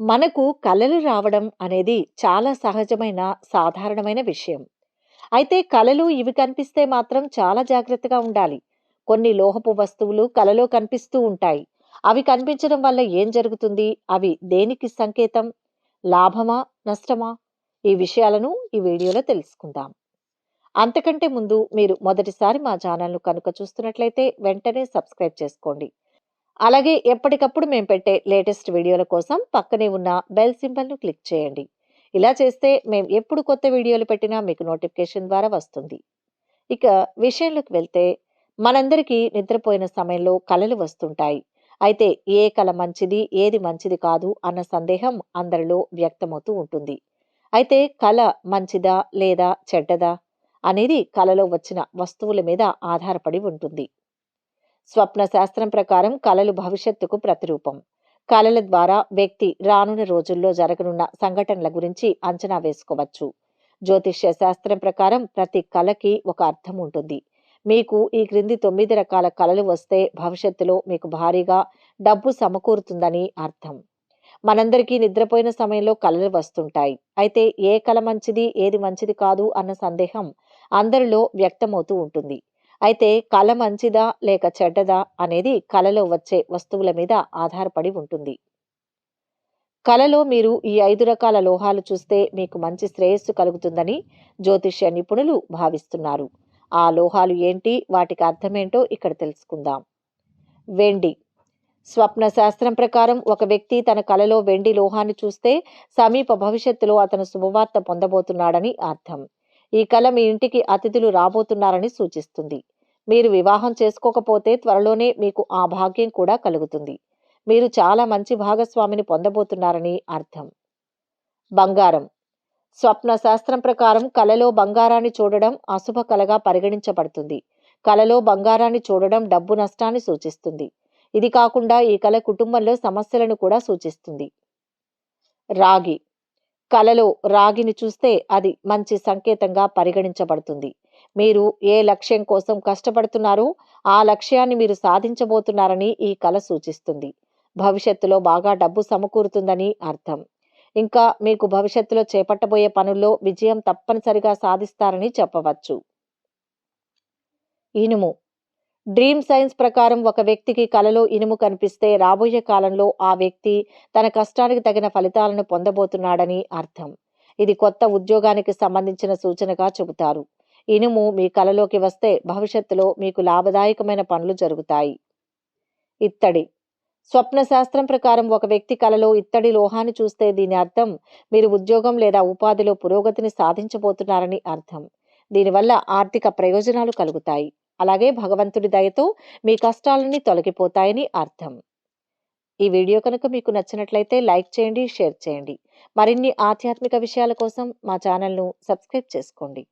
మనకు కలలు రావడం అనేది చాలా సహజమైన, సాధారణమైన విషయం. అయితే కలలు ఇవి కనిపిస్తే మాత్రం చాలా జాగ్రత్తగా ఉండాలి. కొన్ని లోహపు వస్తువులు కలలో కనిపిస్తూ ఉంటాయి. అవి కనిపించడం వల్ల ఏం జరుగుతుంది? అవి దేనికి సంకేతం? లాభమా? నష్టమా? ఈ విషయాలను ఈ వీడియోలో తెలుసుకుందాం. అంతకంటే ముందు మీరు మొదటిసారి మా ఛానల్‌ను కనుక చూస్తున్నట్లయితే వెంటనే సబ్స్క్రైబ్ చేసుకోండి. అలాగే ఎప్పటికప్పుడు మేము పెట్టే లేటెస్ట్ వీడియోల కోసం పక్కనే ఉన్న బెల్ సింబల్‌ను క్లిక్ చేయండి. ఇలా చేస్తే మేము ఎప్పుడు కొత్త వీడియోలు పెట్టినా మీకు నోటిఫికేషన్ ద్వారా వస్తుంది. ఇక విషయంలోకి వెళ్తే మనందరికీ నిద్రపోయిన సమయంలో కలలు వస్తుంటాయి. అయితే ఏ కళ మంచిది, ఏది మంచిది కాదు అన్న సందేహం అందరిలో వ్యక్తమవుతూ ఉంటుంది. అయితే కల మంచిదా లేదా చెడ్డదా అనేది కలలో వచ్చిన వస్తువుల మీద ఆధారపడి ఉంటుంది. స్వప్న శాస్త్రం ప్రకారం కళలు భవిష్యత్తుకు ప్రతిరూపం. కళల ద్వారా వ్యక్తి రానున్న రోజుల్లో జరగనున్న సంఘటనల గురించి అంచనా వేసుకోవచ్చు. జ్యోతిష్య శాస్త్రం ప్రకారం ప్రతి కళకి ఒక అర్థం ఉంటుంది. మీకు ఈ క్రింది తొమ్మిది రకాల కళలు వస్తే భవిష్యత్తులో మీకు భారీగా డబ్బు సమకూరుతుందని అర్థం. మనందరికీ నిద్రపోయిన సమయంలో కళలు వస్తుంటాయి. అయితే ఏ కళ మంచిది, ఏది మంచిది కాదు అన్న సందేహం అందరిలో వ్యక్తమవుతూ ఉంటుంది. అయితే కళ మంచిదా లేక చెడ్డదా అనేది కలలో వచ్చే వస్తువుల మీద ఆధారపడి ఉంటుంది. కలలో మీరు ఈ ఐదు రకాల లోహాలు చూస్తే మీకు మంచి శ్రేయస్సు కలుగుతుందని జ్యోతిష్య నిపుణులు భావిస్తున్నారు. ఆ లోహాలు ఏంటి? వాటికి అర్థమేంటో ఇక్కడ తెలుసుకుందాం. వెండి స్వప్న శాస్త్రం ప్రకారం ఒక వ్యక్తి తన కలలో వెండి లోహాన్ని చూస్తే సమీప భవిష్యత్తులో అతను శుభవార్త పొందబోతున్నాడని అర్థం. ఈ కళ మీ ఇంటికి అతిథులు రాబోతున్నారని సూచిస్తుంది. మీరు వివాహం చేసుకోకపోతే త్వరలోనే మీకు ఆ భాగ్యం కూడా కలుగుతుంది. మీరు చాలా మంచి భాగస్వామిని పొందబోతున్నారని అర్థం. బంగారం స్వప్న శాస్త్రం ప్రకారం కలలో బంగారాన్ని చూడడం అశుభ కలగా పరిగణించబడుతుంది. కలలో బంగారాన్ని చూడడం డబ్బు నష్టాన్ని సూచిస్తుంది. ఇది కాకుండా ఈ కళ కుటుంబంలో సమస్యలను కూడా సూచిస్తుంది. రాగి కలలో రాగిని చూస్తే అది మంచి సంకేతంగా పరిగణించబడుతుంది. మీరు ఏ లక్ష్యం కోసం కష్టపడుతున్నారో ఆ లక్ష్యాన్ని మీరు సాధించబోతున్నారని ఈ కళ సూచిస్తుంది. భవిష్యత్తులో బాగా డబ్బు సమకూరుతుందని అర్థం. ఇంకా మీకు భవిష్యత్తులో చేపట్టబోయే పనుల్లో విజయం తప్పనిసరిగా సాధిస్తారని చెప్పవచ్చు. ఇనుము డ్రీమ్ సైన్స్ ప్రకారం ఒక వ్యక్తికి కలలో ఇనుము కనిపిస్తే రాబోయే కాలంలో ఆ వ్యక్తి తన కష్టానికి తగిన ఫలితాలను పొందబోతున్నాడని అర్థం. ఇది కొత్త ఉద్యోగానికి సంబంధించిన సూచనగా చెబుతారు. ఇనుము మీ కలలోకి వస్తే భవిష్యత్తులో మీకు లాభదాయకమైన పనులు జరుగుతాయి. ఇత్తడి స్వప్న శాస్త్రం ప్రకారం ఒక వ్యక్తి కలలో ఇత్తడి లోహాన్ని చూస్తే దీని అర్థం మీరు ఉద్యోగం లేదా ఉపాధిలో పురోగతిని సాధించబోతున్నారని అర్థం. దీనివల్ల ఆర్థిక ప్రయోజనాలు కలుగుతాయి. అలాగే భగవంతుడి దయతో మీ కష్టాలన్నీ తొలగిపోతాయని అర్థం. ఈ వీడియో కనుక మీకు నచ్చినట్లయితే లైక్ చేయండి, షేర్ చేయండి. మరిన్ని ఆధ్యాత్మిక విషయాల కోసం మా ఛానల్‌ను సబ్స్క్రైబ్ చేసుకోండి.